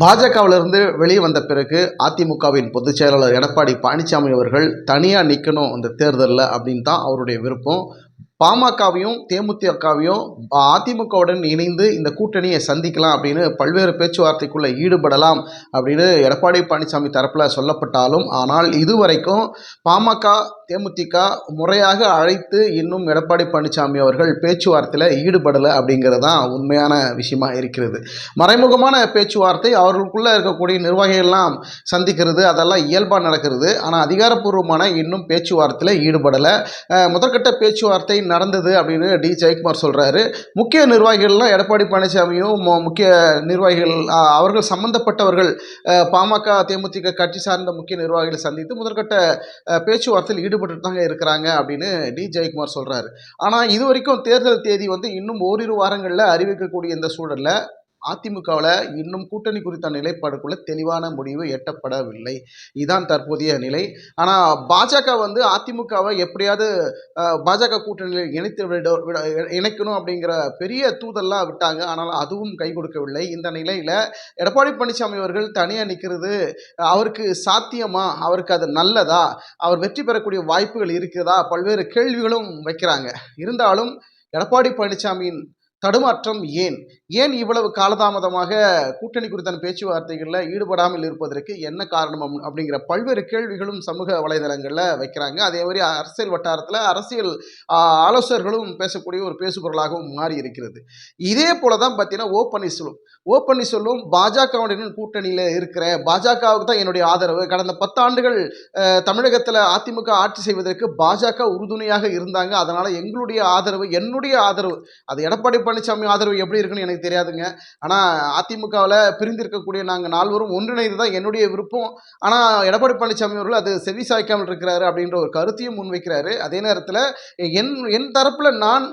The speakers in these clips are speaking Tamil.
பாஜகவிலிருந்து வெளியே வந்த பிறகு அதிமுகவின் பொதுச் செயலாளர் எடப்பாடி பழனிசாமி அவர்கள் தனியாக நிற்கணும் இந்த தேர்தலில் அப்படின்னு தான் அவருடைய விருப்பம். பாமகவையும் தேமுதிகவையும் அதிமுகவுடன் இணைந்து இந்த கூட்டணியை சந்திக்கலாம் அப்படின்னு பல்வேறு பேச்சுவார்த்தைக்குள்ளே ஈடுபடலாம் அப்படின்னு எடப்பாடி பழனிசாமி தரப்பில் சொல்லப்பட்டாலும் ஆனால் இதுவரைக்கும் பாமக தேமுதிக முறையாக அழைத்து இன்னும் எடப்பாடி பழனிசாமி அவர்கள் பேச்சுவார்த்தையில் ஈடுபடலை அப்படிங்கிறது தான் உண்மையான விஷயமா இருக்கிறது. மறைமுகமான பேச்சுவார்த்தை அவர்களுக்குள்ளே இருக்கக்கூடிய நிர்வாகிகள்லாம் சந்திக்கிறது அதெல்லாம் இயல்பாக நடக்கிறது. ஆனால் அதிகாரப்பூர்வமான இன்னும் பேச்சுவார்த்தையில் ஈடுபடலை. முதற்கட்ட பேச்சுவார்த்தை நடந்தது அப்படின்னு டி. ஜெயக்குமார் சொல்கிறாரு முக்கிய நிர்வாகிகள்லாம் எடப்பாடி பழனிசாமியும் முக்கிய நிர்வாகிகள் அவர்கள் சம்பந்தப்பட்டவர்கள் பாமக தேமுதிக கட்சி சார்ந்த முக்கிய நிர்வாகிகளை சந்தித்து முதற்கட்ட பேச்சுவார்த்தையில் ஈடுபட ஈடுபட்டு தாங்க இருக்கிறாங்க அப்படின்னு டி. ஜெயக்குமார் சொல்கிறாரு ஆனால் இது வரைக்கும் தேர்தல் தேதி வந்து இன்னும் ஓரிரு வாரங்களில் அறிவிக்கக்கூடிய இந்த சூழலில் அதிமுகவில் இன்னும் கூட்டணி குறித்த நிலைப்பாடுக்குள்ள தெளிவான முடிவு எட்டப்படவில்லை. இதுதான் தற்போதைய நிலை. ஆனால் பாஜக வந்து அதிமுகவை எப்படியாவது பாஜக கூட்டணியில் இணைத்து விட விட- இணைக்கணும் அப்படிங்கிற பெரிய தூதெல்லாம் விட்டாங்க. ஆனால் அதுவும் கை கொடுக்கவில்லை. இந்த நிலையில் எடப்பாடி பழனிசாமி அவர்கள் தனியாக நிற்கிறது அவருக்கு சாத்தியமா? அவருக்கு அது நல்லதா? அவர் வெற்றி பெறக்கூடிய வாய்ப்புகள் இருக்குதா? பல்வேறு கேள்விகளும் வைக்கிறாங்க. இருந்தாலும் எடப்பாடி பழனிசாமியின் தடுமாற்றம் ஏன்? ஏன் இவ்வளவு காலதாமதமாக கூட்டணி குறித்தான பேச்சுவார்த்தைகளில் ஈடுபடாமல் இருப்பதற்கு என்ன காரணம் அப்படிங்கிற பல்வேறு கேள்விகளும் சமூக வலைதளங்களில் வைக்கிறாங்க. அதே மாதிரி அரசியல் வட்டாரத்தில் அரசியல் ஆலோசகர்களும் பேசக்கூடிய ஒரு பேசுபொருளாகவும் மாறி இருக்கிறது இதே போல தான் பார்த்தீங்கன்னா ஓ பன்னீர்செல்வம். ஓ பன்னீர்செல்வம் பாஜகவுடன் கூட்டணியில் இருக்கிற பாஜகவுக்கு தான் என்னுடைய ஆதரவு. கடந்த பத்தாண்டுகள் தமிழகத்தில் அதிமுக ஆட்சி செய்வதற்கு பாஜக உறுதுணையாக இருந்தாங்க. அதனால் எங்களுடைய ஆதரவு என்னுடைய ஆதரவு அது எடப்பாடி பழனிசாமி ஆதரவு எப்படி இருக்குன்னு எனக்கு தெரியாதுங்க. ஆனால் அதிமுகவில் பிரிந்திருக்கக்கூடிய நாங்கள் நால்வரும் ஒன்றிணைந்து தான் என்னுடைய விருப்பம். ஆனால் எடப்பாடி பழனிசாமி அவர்கள் அது செவி சாய்க்காமல் இருக்கிறாரு அப்படின்ற ஒரு கருத்தையும் முன்வைக்கிறாரு. அதே நேரத்தில் என் என் தரப்பில் நான்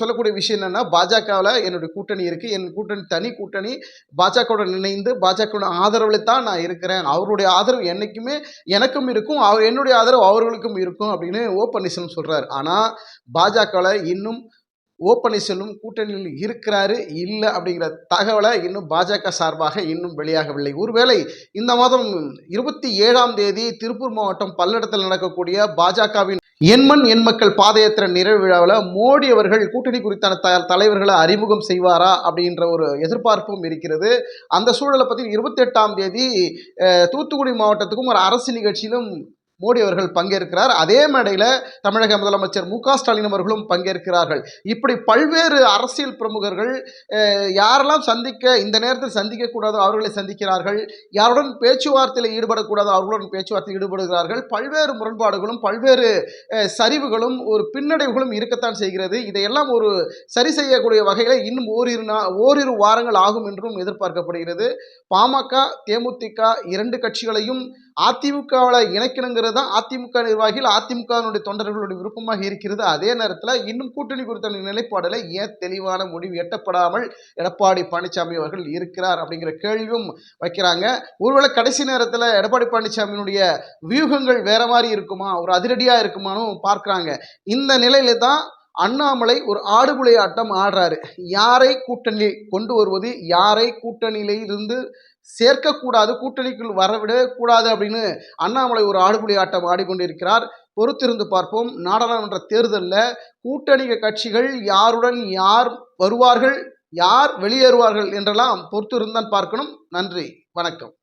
சொல்லக்கூடிய விஷயம் என்னென்னா பாஜகவில் என்னுடைய கூட்டணி இருக்குது என் கூட்டணி தனி கூட்டணி பாஜகவுடன் இணைந்து பாஜகவுடன் ஆதரவில் தான் நான் இருக்கிறேன். அவருடைய ஆதரவு என்றைக்குமே எனக்கும் இருக்கும். அவர் என்னுடைய ஆதரவு அவர்களுக்கும் இருக்கும் அப்படின்னு ஓ பன்னீர்செல்வம் சொல்கிறார் ஆனால் பாஜகவில் இன்னும் ஓ பன்னீர்செல்வம் கூட்டணியில் இருக்கிறாரு இல்லை அப்படிங்கிற தகவலை இன்னும் பாஜக சார்பாக இன்னும் வெளியாகவில்லை. ஒருவேளை இந்த மாதம் இருபத்தி ஏழாம் தேதி திருப்பூர் மாவட்டம் பல்லடத்தில் நடக்கக்கூடிய பாஜகவின் எண்மண் எண் மக்கள் பாத யாத்திரை நிறைவு விழாவில் மோடி அவர்கள் கூட்டணி குறித்தான த தலைவர்களை அறிமுகம் செய்வாரா அப்படின்ற ஒரு எதிர்பார்ப்பும் இருக்கிறது. அந்த சூழலை பற்றி இருபத்தெட்டாம் தேதி தூத்துக்குடி மாவட்டத்துக்கும் ஒரு அரசு நிகழ்ச்சியிலும் மோடி அவர்கள் பங்கேற்கிறார். அதே மேடையில் தமிழக முதலமைச்சர் மு ஸ்டாலின் அவர்களும் பங்கேற்கிறார்கள். இப்படி பல்வேறு அரசியல் பிரமுகர்கள் யாரெல்லாம் சந்திக்க இந்த நேரத்தில் சந்திக்கக்கூடாதோ அவர்களை சந்திக்கிறார்கள். யாருடன் பேச்சுவார்த்தையில் ஈடுபடக்கூடாதோ அவர்களுடன் பேச்சுவார்த்தையில் ஈடுபடுகிறார்கள். பல்வேறு முரண்பாடுகளும் பல்வேறு சரிவுகளும் ஒரு பின்னடைவுகளும் இருக்கத்தான் செய்கிறது. இதையெல்லாம் ஒரு சரி செய்யக்கூடிய வகையில் இன்னும் ஓரிரு நா ஓரிரு வாரங்கள் ஆகும் என்றும் எதிர்பார்க்கப்படுகிறது. பாமக தேமுதிக இரண்டு கட்சிகளையும் அதிமுகவில் இணைக்கணுங்கிறது தான் அதிமுக நிர்வாகிகள் அதிமுகவினுடைய தொண்டர்களுடைய விருப்பமாக இருக்கிறது. அதே நேரத்தில் இன்னும் கூட்டணி குறித்த நிலைப்பாடில் ஏன் தெளிவான முடிவு எட்டப்படாமல் எடப்பாடி பழனிசாமி அவர்கள் இருக்கிறார் அப்படிங்கிற கேள்வியும் வைக்கிறாங்க. ஒருவேளை கடைசி நேரத்தில் எடப்பாடி பழனிசாமியினுடைய வியூகங்கள் வேற மாதிரி இருக்குமா ஒரு அதிரடியாக இருக்குமான்னு பார்க்குறாங்க. இந்த நிலையில தான் அண்ணாமலை ஒரு ஆடுபுலை ஆட்டம் ஆடுறாரு. யாரை கூட்டணி கொண்டு வருவது யாரை கூட்டணியிலிருந்து சேர்க்கக்கூடாது கூட்டணிக்குள் வரவிடக் கூடாது அப்படின்னு அண்ணாமலை ஒரு ஆடுபுலி ஆட்டம் ஆடிக்கொண்டிருக்கிறார். பொறுத்திருந்து பார்ப்போம். நாடாளுமன்ற தேர்தலில் கூட்டணி கட்சிகள் யாருடன் யார் வருவார்கள் யார் வெளியேறுவார்கள் என்றெல்லாம் பொறுத்திருந்தான் பார்க்கணும். நன்றி வணக்கம்.